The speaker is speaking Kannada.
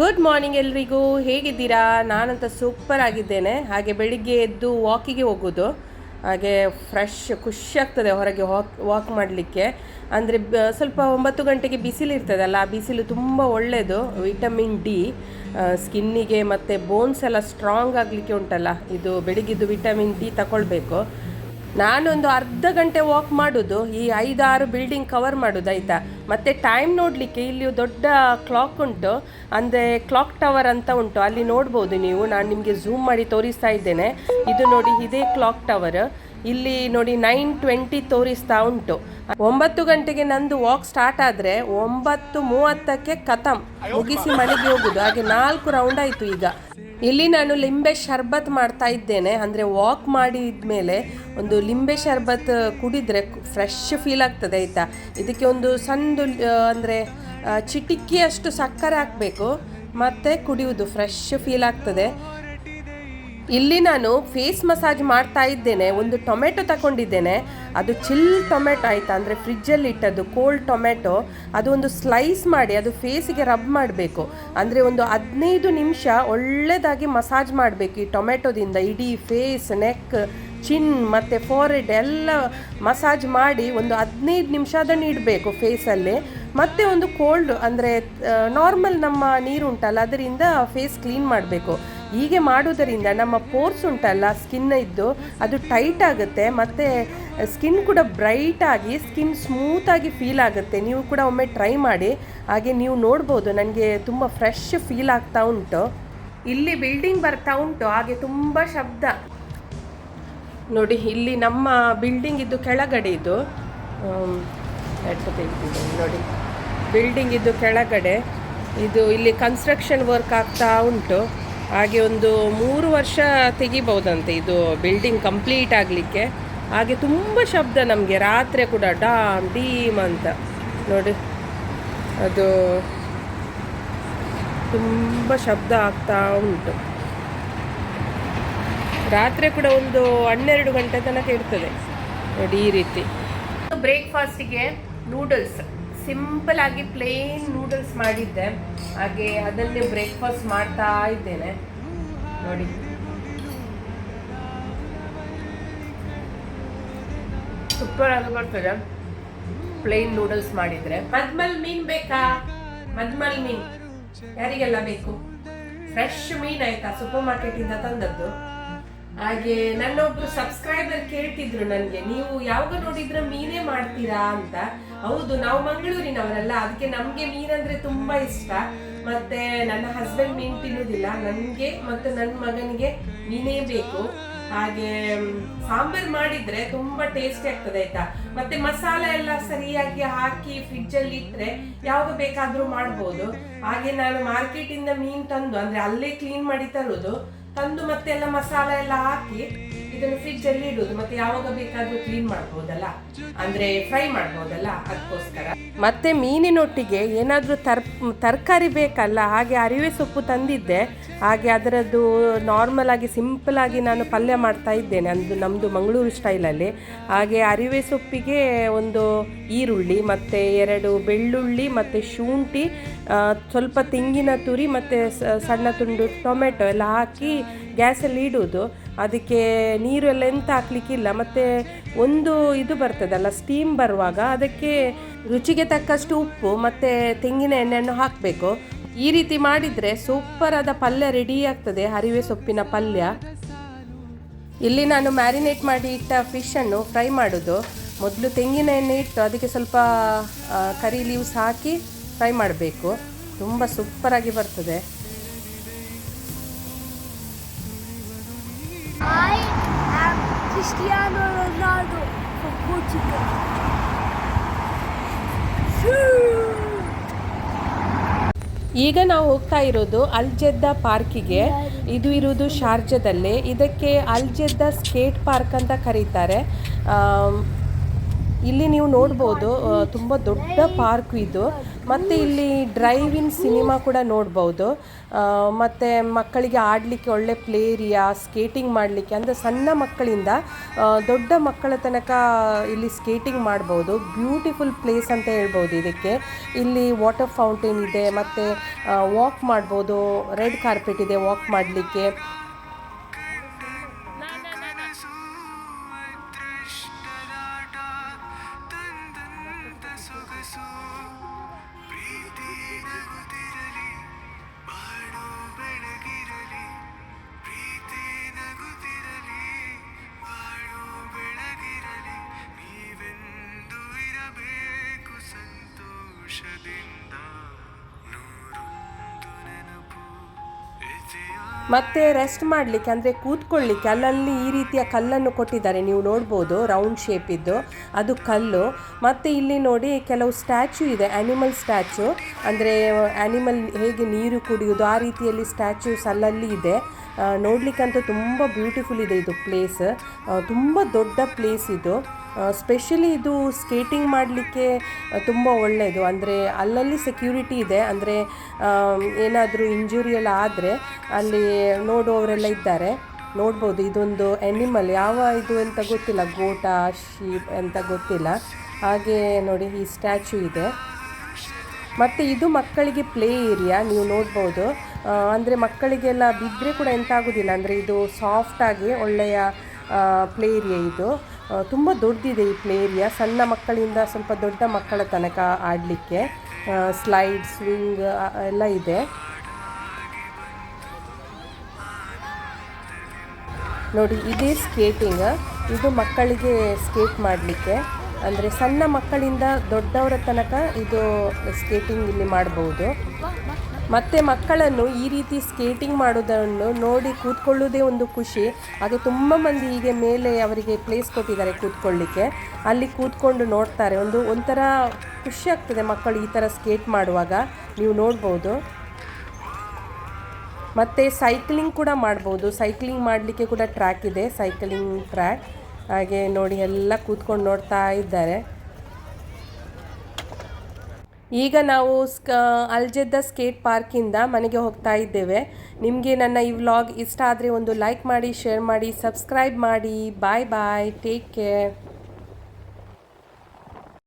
ಗುಡ್ ಮಾರ್ನಿಂಗ್ ಎಲ್ರಿಗೂ. ಹೇಗಿದ್ದೀರಾ? ನಾನಂತ ಸೂಪರ್ ಆಗಿದ್ದೇನೆ. ಹಾಗೆ ಬೆಳಿಗ್ಗೆ ಎದ್ದು ವಾಕಿಗೆ ಹೋಗೋದು. ಹಾಗೆ ಫ್ರೆಶ್ ಖುಷಿ ಆಗ್ತದೆ ಹೊರಗೆ ವಾಕ್ ವಾಕ್ ಮಾಡಲಿಕ್ಕೆ. ಅಂದರೆ ಸ್ವಲ್ಪ ಒಂಬತ್ತು ಗಂಟೆಗೆ ಬಿಸಿಲು ಇರ್ತದಲ್ಲ, ಆ ಬಿಸಿಲು ತುಂಬ ಒಳ್ಳೆಯದು ವಿಟಮಿನ್ ಡಿ ಸ್ಕಿನ್ನಿಗೆ ಮತ್ತು ಬೋನ್ಸ್ ಎಲ್ಲ ಸ್ಟ್ರಾಂಗ್ ಆಗಲಿಕ್ಕೆ ಉಂಟಲ್ಲ. ಇದು ಬೆಳಿಗ್ಗೆದ್ದು ವಿಟಮಿನ್ ಡಿ ತಗೊಳ್ಬೇಕು ನಾನೊಂದು ಅರ್ಧ ಗಂಟೆ ವಾಕ್ ಮಾಡೋದು, ಈ ಐದಾರು ಬಿಲ್ಡಿಂಗ್ ಕವರ್ ಮಾಡೋದು ಆಯಿತಾ? ಮತ್ತು ಟೈಮ್ ನೋಡಲಿಕ್ಕೆ ಇಲ್ಲಿ ದೊಡ್ಡ ಕ್ಲಾಕ್ ಉಂಟು, ಅಂದರೆ ಕ್ಲಾಕ್ ಟವರ್ ಅಂತ ಉಂಟು, ಅಲ್ಲಿ ನೋಡ್ಬೋದು ನೀವು. ನಾನು ನಿಮಗೆ ಝೂಮ್ ಮಾಡಿ ತೋರಿಸ್ತಾ ಇದ್ದೇನೆ. ಇದು ನೋಡಿ ಇದೇ ಕ್ಲಾಕ್ ಟವರ್ ಇಲ್ಲಿ ನೋಡಿ ನೈನ್ ಟ್ವೆಂಟಿ ತೋರಿಸ್ತಾ ಉಂಟು. ಒಂಬತ್ತು ಗಂಟೆಗೆ ನಂದು ವಾಕ್ ಸ್ಟಾರ್ಟ್ ಆದರೆ ಒಂಬತ್ತು ಮೂವತ್ತಕ್ಕೆ ಕಥಮ್ ಮುಗಿಸಿ ಮನೆಗೆ ಹೋಗುದು. ಹಾಗೆ ನಾಲ್ಕು ರೌಂಡ್ ಆಯಿತು ಈಗ. ಇಲ್ಲಿ ನಾನು ಲಿಂಬೆ ಶರ್ಬತ್ ಮಾಡ್ತಾ ಇದ್ದೇನೆ. ಅಂದರೆ ವಾಕ್ ಮಾಡಿದ್ಮೇಲೆ ಒಂದು ಲಿಂಬೆ ಶರ್ಬತ್ ಕುಡಿದ್ರೆ ಫ್ರೆಶ್ ಫೀಲ್ ಆಗ್ತದೆ ಆಯಿತಾ? ಇದಕ್ಕೆ ಒಂದು ಸಂದು ಅಂದರೆ ಚಿಟಿಕಿಯಷ್ಟು ಸಕ್ಕರೆ ಹಾಕಬೇಕು. ಮತ್ತು ಕುಡಿಯುವುದು ಫ್ರೆಶ್ ಫೀಲ್ ಆಗ್ತದೆ. ಇಲ್ಲಿ ನಾನು ಫೇಸ್ ಮಸಾಜ್ ಮಾಡ್ತಾ ಇದ್ದೇನೆ, ಒಂದು ಟೊಮೆಟೊ ತಗೊಂಡಿದ್ದೇನೆ. ಅದು ಚಿಲ್ ಟೊಮೆಟೊ ಆಯಿತಾ, ಅಂದರೆ ಫ್ರಿಜ್ಜಲ್ಲಿ ಇಟ್ಟದ್ದು ಕೋಲ್ಡ್ ಟೊಮೆಟೊ. ಅದು ಒಂದು ಸ್ಲೈಸ್ ಮಾಡಿ, ಅದು ಫೇಸಿಗೆ ರಬ್ ಮಾಡಬೇಕು. ಅಂದರೆ ಒಂದು ಹದಿನೈದು ನಿಮಿಷ ಒಳ್ಳೆಯದಾಗಿ ಮಸಾಜ್ ಮಾಡಬೇಕು ಈ ಟೊಮೆಟೊದಿಂದ. ಇಡೀ ಫೇಸ್, ನೆಕ್, ಚಿನ್, ಮತ್ತು ಫೋರೆಡ್ ಎಲ್ಲ ಮಸಾಜ್ ಮಾಡಿ ಒಂದು ಹದಿನೈದು ನಿಮಿಷ ಅದನ್ನು ಇಡಬೇಕು ಫೇಸಲ್ಲಿ. ಮತ್ತೆ ಒಂದು ಕೋಲ್ಡ್, ಅಂದರೆ ನಾರ್ಮಲ್ ನಮ್ಮ ನೀರು ಉಂಟಲ್ಲ ಅದರಿಂದ ಫೇಸ್ ಕ್ಲೀನ್ ಮಾಡಬೇಕು. ಹೀಗೆ ಮಾಡೋದರಿಂದ ನಮ್ಮ ಪೋರ್ಸ್ ಉಂಟಲ್ಲ ಸ್ಕಿನ್ ಇದ್ದು ಅದು ಟೈಟ್ ಆಗುತ್ತೆ, ಮತ್ತು ಸ್ಕಿನ್ ಕೂಡ ಬ್ರೈಟ್ ಆಗಿ ಸ್ಕಿನ್ ಸ್ಮೂತಾಗಿ ಫೀಲ್ ಆಗುತ್ತೆ. ನೀವು ಕೂಡ ಒಮ್ಮೆ ಟ್ರೈ ಮಾಡಿ, ಹಾಗೆ ನೀವು ನೋಡ್ಬೋದು, ನನಗೆ ತುಂಬ ಫ್ರೆಶ್ ಫೀಲ್ ಆಗ್ತಾ ಉಂಟು. ಇಲ್ಲಿ ಬಿಲ್ಡಿಂಗ್ ಬರ್ತಾ ಉಂಟು, ಹಾಗೆ ತುಂಬ ಶಬ್ದ. ನೋಡಿ, ಇಲ್ಲಿ ನಮ್ಮ ಬಿಲ್ಡಿಂಗ್ ಇದ್ದು ಕೆಳಗಡೆ ಇದು. ನೋಡಿ. ಬಿಲ್ಡಿಂಗ್ ಇದ್ದು ಕೆಳಗಡೆ, ಇದು ಇಲ್ಲಿ ಕನ್ಸ್ಟ್ರಕ್ಷನ್ ವರ್ಕ್ ಆಗ್ತಾ ಉಂಟು. ಹಾಗೆ ಒಂದು ಮೂರು ವರ್ಷ ತೆಗಿಬೋದಂತೆ ಇದು ಬಿಲ್ಡಿಂಗ್ ಕಂಪ್ಲೀಟ್ ಆಗಲಿಕ್ಕೆ. ಹಾಗೆ ತುಂಬ ಶಬ್ದ ನಮಗೆ, ರಾತ್ರಿ ಕೂಡ ಡಾಮ್, ಡೀಮ್ ಅಂತ. ನೋಡಿ, ಅದು ತುಂಬ ಶಬ್ದ ಆಗ್ತಾ ಉಂಟು. ರಾತ್ರಿ ಕೂಡ ಒಂದು ಹನ್ನೆರಡು ಗಂಟೆ ತನಕ ಇರ್ತದೆ. ನೋಡಿ ಈ ರೀತಿ. ಬ್ರೇಕ್ಫಾಸ್ಟಿಗೆ ನೂಡಲ್ಸ್ ಸಿಂಪಲ್ ಆಗಿ ಪ್ಲೇನ್ ನೂಡಲ್ಸ್ ಮಾಡಿದ್ದೆ. ಹಾಗೆ ಅದನ್ನೇ ಬ್ರೇಕ್ಫಾಸ್ಟ್ ಮಾಡ್ತಾ ಇದ್ದೇನೆ. ನೋಡಿ. ಸೂಪರ್ ಆಗಿ ಬರ್ತದೆ. ಪ್ಲೇನ್ ನೂಡಲ್ಸ್ ಮಾಡಿದ್ರೆ. ಮದ್ಮಲ್ ಮೀನ್ ಬೇಕಾ? ಮದ್ಮಲ್ ಮೀನ್. ಯಾರಿಗೆಲ್ಲ ಬೇಕು? ಫ್ರೆಶ್ ಮೀನ್ ಆಯ್ತಾ? ಸೂಪರ್ ಮಾರ್ಕೆಟ್ ಇಂದ ತಂದದ್ದು. ಹಾಗೆ ನನ್ನೊಬ್ರು ಸಬ್ಸ್ಕ್ರೈಬರ್ ಕೇಳ್ತಿದ್ರು ನನಗೆ, ನೀವು ಯಾವಾಗ ನೋಡಿದ್ರೆ ಮೀನೇ ಮಾಡ್ತೀರಾ? ಅಂತ. ಹೌದು, ನಾವು ಮಂಗಳೂರಿನವರಲ್ಲ, ಅದಕ್ಕೆ ನಮ್ಗೆ ಮೀನಂದ್ರೆ ತುಂಬಾ ಇಷ್ಟ. ಮತ್ತೆ ನನ್ನ ಹಸ್ಬೆಂಡ್ ಮೀನ್ ತಿನ್ನುದಿಲ್ಲ, ನನ್ಗೆ ಮತ್ತು ನನ್ನ ಮಗನಿಗೆ ಮೀನೇ ಬೇಕು. ಹಾಗೆ ಸಾಂಬಾರ್ ಮಾಡಿದ್ರೆ ತುಂಬಾ ಟೇಸ್ಟಿ ಆಗ್ತದೆ ಆಯ್ತಾ? ಮತ್ತೆ ಮಸಾಲೆ ಎಲ್ಲ ಸರಿಯಾಗಿ ಹಾಕಿ ಫ್ರಿಡ್ಜ್ ಅಲ್ಲಿ ಇಟ್ರೆ ಯಾವಾಗ ಬೇಕಾದ್ರೂ ಮಾಡ್ಬೋದು. ಹಾಗೆ ನಾನು ಮಾರ್ಕೆಟ್ ಇಂದ ಮೀನ್ ತಂದು, ಅಂದ್ರೆ ಅಲ್ಲೇ ಕ್ಲೀನ್ ಮಾಡಿ ತರುದು, ತಂದು ಮತ್ತೆ ಎಲ್ಲ ಮಸಾಲೆ ಎಲ್ಲ ಹಾಕಿ ಇದನ್ನು ಫ್ರಿಡ್ಜ್ ಅಲ್ಲಿ ಇಡೋದು, ಮತ್ತೆ ಯಾವಾಗ ಬೇಕಾದ್ರೂ ಕ್ಲೀನ್ ಮಾಡ್ಬೋದಲ್ಲ? ಅಂದ್ರೆ ಫ್ರೈ ಮಾಡ್ಬೋದಲ್ಲ? ಅದಕ್ಕೋಸ್ಕರ. ಮತ್ತೆ ಮೀನಿನೊಟ್ಟಿಗೆ ಏನಾದ್ರೂ ತರ್, ತರಕಾರಿ ಬೇಕಲ್ಲ, ಹಾಗೆ ಅರಿವೆ ಸೊಪ್ಪು ತಂದಿದ್ದೆ. ಹಾಗೆ ಅದರದ್ದು ನಾರ್ಮಲ್ ಆಗಿ ಸಿಂಪಲ್ ಆಗಿ ನಾನು ಪಲ್ಯ ಮಾಡ್ತಾ ಇದ್ದೇನೆ, ಅಂದು ನಮ್ಮದು ಮಂಗಳೂರು ಸ್ಟೈಲಲ್ಲಿ ಹಾಗೆ ಅರಿವೆ ಸೊಪ್ಪಿಗೆ ಒಂದು ಈರುಳ್ಳಿ, ಮತ್ತು ಎರಡು ಬೆಳ್ಳುಳ್ಳಿ, ಮತ್ತು ಶುಂಠಿ ಸ್ವಲ್ಪ ತೆಂಗಿನ ತುರಿ, ಮತ್ತು ಸಣ್ಣ ತುಂಡು ಟೊಮೆಟೊ ಎಲ್ಲ ಹಾಕಿ ಗ್ಯಾಸಲ್ಲಿ ಇಡುವುದು ಅದಕ್ಕೆ ನೀರು ಎಲ್ಲ ಎಂತ ಹಾಕ್ಲಿಕ್ಕಿಲ್ಲ ಮತ್ತು ಒಂದು ಇದು ಬರ್ತದಲ್ಲ ಸ್ಟೀಮ್ ಬರುವಾಗ ಅದಕ್ಕೆ ರುಚಿಗೆ ತಕ್ಕಷ್ಟು ಉಪ್ಪು, ಮತ್ತು ತೆಂಗಿನ ಎಣ್ಣೆಯನ್ನು ಹಾಕಬೇಕು. ಈ ರೀತಿ ಮಾಡಿದರೆ ಸೂಪರ್ ಆದ ಪಲ್ಯ ರೆಡಿ ಆಗ್ತದೆ, ಹರಿವೆ ಸೊಪ್ಪಿನ ಪಲ್ಯ. ಇಲ್ಲಿ ನಾನು ಮ್ಯಾರಿನೇಟ್ ಮಾಡಿ ಇಟ್ಟ ಫಿಶನ್ನು ಫ್ರೈ ಮಾಡೋದು. ಮೊದಲು ತೆಂಗಿನ ಎಣ್ಣೆ ಇಟ್ಟು ಅದಕ್ಕೆ ಸ್ವಲ್ಪ ಕರಿ ಲೀವ್ಸ್ ಹಾಕಿ ಫ್ರೈ ಮಾಡಬೇಕು. ತುಂಬ ಸೂಪರಾಗಿ ಬರ್ತದೆ. I am Cristiano Ronaldo from Portugal. ಈಗ ನಾವು ಹೋಗ್ತಾ ಇರೋದು ಅಲ್ಜೆದ್ದಾ ಪಾರ್ಕಿಗೆ. ಇದು ಇರುವುದು ಶಾರ್ಜದಲ್ಲೇ. ಇದಕ್ಕೆ ಅಲ್ಜೆದ್ದ ಸ್ಕೇಟ್ ಪಾರ್ಕ್ ಅಂತ ಕರೀತಾರೆ. ಇಲ್ಲಿ ನೀವು ನೋಡ್ಬೋದು ತುಂಬ ದೊಡ್ಡ ಪಾರ್ಕ್ ಇದು. ಮತ್ತು ಇಲ್ಲಿ ಡ್ರೈವ್ ಇನ್ ಸಿನಿಮಾ ಕೂಡ ನೋಡ್ಬೋದು. ಮತ್ತು ಮಕ್ಕಳಿಗೆ ಆಡಲಿಕ್ಕೆ ಒಳ್ಳೆ ಪ್ಲೇ ಏರಿಯಾ ಸ್ಕೇಟಿಂಗ್ ಮಾಡಲಿಕ್ಕೆ, ಅಂದರೆ ಸಣ್ಣ ಮಕ್ಕಳಿಂದ ದೊಡ್ಡ ಮಕ್ಕಳ ತನಕ ಇಲ್ಲಿ ಸ್ಕೇಟಿಂಗ್ ಮಾಡ್ಬೋದು. ಬ್ಯೂಟಿಫುಲ್ ಪ್ಲೇಸ್ ಅಂತ ಹೇಳ್ಬೋದು ಇದಕ್ಕೆ. ಇಲ್ಲಿ ವಾಟರ್ ಫೌಂಟೇನ್ ಇದೆ, ಮತ್ತು ವಾಕ್ ಮಾಡ್ಬೋದು. ರೆಡ್ ಕಾರ್ಪೆಟ್ ಇದೆ ವಾಕ್ ಮಾಡಲಿಕ್ಕೆ. ಮತ್ತೆ ರೆಸ್ಟ್ ಮಾಡಲಿಕ್ಕೆ, ಅಂದರೆ ಕೂತ್ಕೊಳ್ಳಿಕ್ಕೆ ಅಲ್ಲಲ್ಲಿ ಈ ರೀತಿಯ ಕಲ್ಲನ್ನು ಕೊಟ್ಟಿದ್ದಾರೆ. ನೀವು ನೋಡ್ಬೋದು ರೌಂಡ್ ಶೇಪಿದ್ದು ಅದು ಕಲ್ಲು. ಮತ್ತು ಇಲ್ಲಿ ನೋಡಿ ಕೆಲವು ಸ್ಟ್ಯಾಚ್ಯೂ ಇದೆ ಆ್ಯನಿಮಲ್ ಸ್ಟ್ಯಾಚ್ಯೂ ಅಂದರೆ ಆ್ಯನಿಮಲ್ ಹೇಗೆ ನೀರು ಕುಡಿಯೋದು ಆ ರೀತಿಯಲ್ಲಿ ಸ್ಟ್ಯಾಚ್ಯೂಸ್ ಅಲ್ಲಲ್ಲಿ ಇದೆ. ನೋಡ್ಲಿಕ್ಕಂತೂ ತುಂಬ ಬ್ಯೂಟಿಫುಲ್ ಇದೆ ಇದು ಪ್ಲೇಸ್ ತುಂಬ ದೊಡ್ಡ ಪ್ಲೇಸ್ ಇದು. ಸ್ಪೆಷಲಿ ಇದು ಸ್ಕೇಟಿಂಗ್ ಮಾಡಲಿಕ್ಕೆ ತುಂಬ ಒಳ್ಳೆಯದು ಅಂದರೆ ಅಲ್ಲಲ್ಲಿ ಸೆಕ್ಯೂರಿಟಿ ಇದೆ. ಅಂದರೆ ಏನಾದರೂ ಇಂಜುರಿ ಎಲ್ಲ ಆದರೆ ಅಲ್ಲಿ ನೋಡುವವರೆಲ್ಲ ಇದ್ದಾರೆ. ನೋಡ್ಬೋದು, ಇದೊಂದು ಎನಿಮಲ್ ಯಾವ ಇದು ಅಂತ ಗೊತ್ತಿಲ್ಲ. ಗೋಟ ಶೀಪ್ ಅಂತ ಗೊತ್ತಿಲ್ಲ. ಹಾಗೆ ನೋಡಿ, ಈ ಸ್ಟ್ಯಾಚು ಇದೆ. ಮತ್ತು ಇದು ಮಕ್ಕಳಿಗೆ ಪ್ಲೇ ಏರಿಯಾ ನೀವು ನೋಡ್ಬೋದು. ಅಂದರೆ ಮಕ್ಕಳಿಗೆಲ್ಲ ಬಿದ್ದರೆ ಕೂಡ ಎಂತಾಗೋದಿಲ್ಲ. ಅಂದರೆ ಇದು ಸಾಫ್ಟಾಗಿ ಒಳ್ಳೆಯ ಪ್ಲೇ ಏರಿಯಾ ಇದು. ತುಂಬ ದೊಡ್ಡದಿದೆ ಈ ಪ್ಲೇ ಏರಿಯಾ. ಸಣ್ಣ ಮಕ್ಕಳಿಂದ ಸ್ವಲ್ಪ ದೊಡ್ಡ ಮಕ್ಕಳ ತನಕ ಆಡಲಿಕ್ಕೆ ಸ್ಲೈಡ್ ಸ್ವಿಂಗ್ ಎಲ್ಲ ಇದೆ. ನೋಡಿ, ಇದೇ ಸ್ಕೇಟಿಂಗ್ ಇದು ಮಕ್ಕಳಿಗೆ ಸ್ಕೇಟ್ ಮಾಡಲಿಕ್ಕೆ. ಅಂದರೆ ಸಣ್ಣ ಮಕ್ಕಳಿಂದ ದೊಡ್ಡವರ ತನಕ ಇದು ಸ್ಕೇಟಿಂಗ್ ಇಲ್ಲಿ ಮಾಡ್ಬೋದು. ಮತ್ತು ಮಕ್ಕಳನ್ನು ಈ ರೀತಿ ಸ್ಕೇಟಿಂಗ್ ಮಾಡೋದನ್ನು ನೋಡಿ ಕೂತ್ಕೊಳ್ಳೋದೇ ಒಂದು ಖುಷಿ. ಹಾಗೆ ತುಂಬ ಮಂದಿ ಹೀಗೆ ಮೇಲೆ ಅವರಿಗೆ ಪ್ಲೇಸ್ ಕೊಟ್ಟಿದ್ದಾರೆ ಕೂತ್ಕೊಳ್ಳಿಕ್ಕೆ. ಅಲ್ಲಿ ಕೂತ್ಕೊಂಡು ನೋಡ್ತಾರೆ. ಒಂದು ಒಂಥರ ಖುಷಿ ಆಗ್ತದೆ ಮಕ್ಕಳು ಈ ಥರ ಸ್ಕೇಟ್ ಮಾಡುವಾಗ. ನೀವು ನೋಡ್ಬೋದು. ಮತ್ತು ಸೈಕ್ಲಿಂಗ್ ಕೂಡ ಮಾಡ್ಬೋದು. ಸೈಕ್ಲಿಂಗ್ ಮಾಡಲಿಕ್ಕೆ ಕೂಡ ಟ್ರ್ಯಾಕ್ ಇದೆ. ಸೈಕ್ಲಿಂಗ್ ಟ್ರ್ಯಾಕ್ ಹಾಗೆ ನೋಡಿ ಎಲ್ಲ ಕೂತ್ಕೊಂಡು ನೋಡ್ತಾ ಇದ್ದಾರೆ. ಈಗ ನಾವು ಸ್ಕ, ಅಲ್ಜೆದ್ದ ಸ್ಕೇಟ್ ಪಾರ್ಕಿಂದ ಮನೆಗೆ ಹೋಗ್ತಾ ಇದ್ದೇವೆ. ನಿಮಗೆ ನನ್ನ ಈ ವ್ಲಾಗ್ ಇಷ್ಟ ಆದರೆ ಒಂದು ಲೈಕ್ ಮಾಡಿ, ಶೇರ್ ಮಾಡಿ, ಸಬ್ಸ್ಕ್ರೈಬ್ ಮಾಡಿ. Bye bye. Take care.